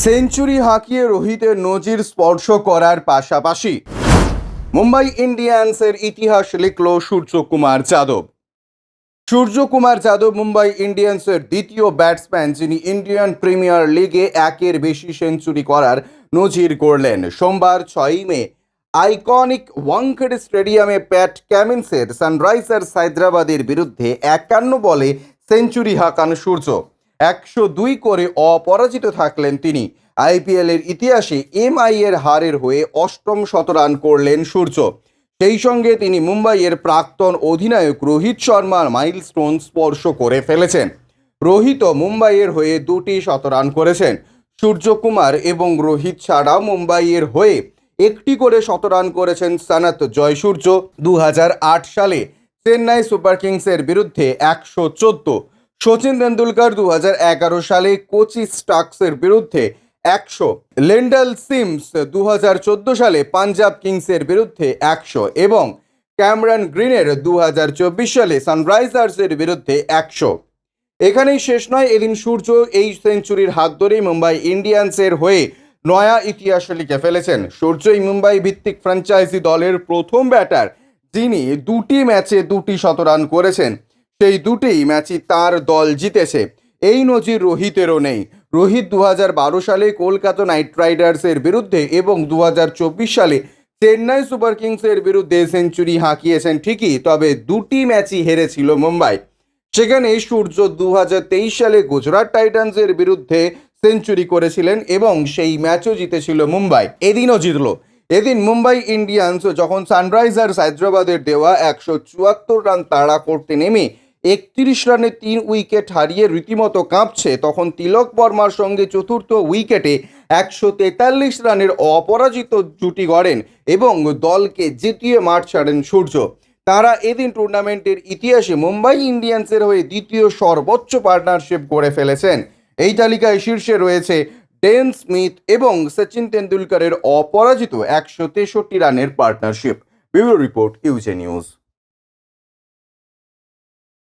Century হাঁকিয়ে রোহিতের নজির স্পর্শ করার পাশাপাশি মুম্বাই ইন্ডিয়ান্সের ইতিহাস লিখল সূর্যকুমার যাদব। সূর্যকুমার যাদব মুম্বাই ইন্ডিয়ান্সের দ্বিতীয় ব্যাটসম্যান, যিনি ইন্ডিয়ান প্রিমিয়ার লিগে একের বেশি সেঞ্চুরি করার নজির করলেন সোমবার ছয়ই মে, আইকনিক ওয়াংখেড়ে স্টেডিয়ামে প্যাট ক্যামিন্সের সানরাইজার্স হায়দ্রাবাদের বিরুদ্ধে একান্ন বলে সেঞ্চুরি হাঁকান সূর্য। একশো দুই করে অপরাজিত থাকলেন তিনি। আইপিএলের ইতিহাসে এমআই এর হারের হয়ে অষ্টম শতরান করলেন সূর্য। সেই সঙ্গে তিনি মুম্বাইয়ের প্রাক্তন অধিনায়ক রোহিত শর্মার মাইলস্টোন স্পর্শ করে ফেলেছেন। রোহিত মুম্বাইয়ের হয়ে দুটি শতরান করেছেন। সূর্যকুমার এবং রোহিত ছাড়াও মুম্বাইয়ের হয়ে একটি করে শতরান করেছেন সানাত জয়সূর্য। দু হাজার আট সালে চেন্নাই সুপার কিংসের বিরুদ্ধে একশো চোদ্দ সচিন তেন্ডুলকর দু সালে কোচি স্টাক্সের বিরুদ্ধে একশো, লেন্ডাল সিমস দু হাজার চোদ্দ সালে পাঞ্জাব কিংসের বিরুদ্ধে একশো এবং ক্যামরান গ্রিনের দু হাজার চব্বিশ সালে সানরাইজার্সের বিরুদ্ধে একশো। এখানেই শেষ নয়, এদিন সূর্য এই সেঞ্চুরির হাত ধরেই মুম্বাই ইন্ডিয়ান্সের হয়ে নয়া ইতিহাস লিখে ফেলেছেন। সূর্যই মুম্বাই ভিত্তিক ফ্র্যাঞ্চাইজি দলের প্রথম ব্যাটার, যিনি দুটি ম্যাচে দুটি শতরান করেছেন। সেই দুটিই ম্যাচই তার দল জিতেছে। এই নজির রোহিতেরও নেই। রোহিত দু বারো সালে কলকাতা নাইট রাইডার্সের বিরুদ্ধে এবং দু হাজার চব্বিশ সালে চেন্নাই সুপার কিংসের বিরুদ্ধে সেঞ্চুরি হাঁকিয়েছেন ঠিকই, তবে দুটি ম্যাচই হেরেছিল মুম্বাই। সেখানে সূর্য দু হাজার তেইশ সালে গুজরাট টাইটান্সের বিরুদ্ধে সেঞ্চুরি করেছিলেন এবং সেই ম্যাচও জিতেছিল মুম্বাই। এদিনও জিতল। এদিন মুম্বাই ইন্ডিয়ান্স যখন সানরাইজার্স হায়দ্রাবাদের দেওয়া একশো চুয়াত্তর রান তাড়া করতে নেমে একত্রিশ রানে তিন উইকেট হারিয়ে রীতিমতো কাঁপছে, তখন তিলক বর্মার সঙ্গে চতুর্থ উইকেটে একশো তেতাল্লিশ রানের অপরাজিত জুটি গড়েন এবং দলকে জিতিয়ে মাঠ ছাড়েন সূর্য। তারা এদিন টুর্নামেন্টের ইতিহাসে মুম্বাই ইন্ডিয়ান্সের হয়ে দ্বিতীয় সর্বোচ্চ পার্টনারশিপ করে ফেলেছেন। এই তালিকায় শীর্ষে রয়েছে ডেন স্মিথ এবং সচিন তেন্ডুলকরের অপরাজিত একশো তেষট্টি রানের partnership. Bureau report U J news.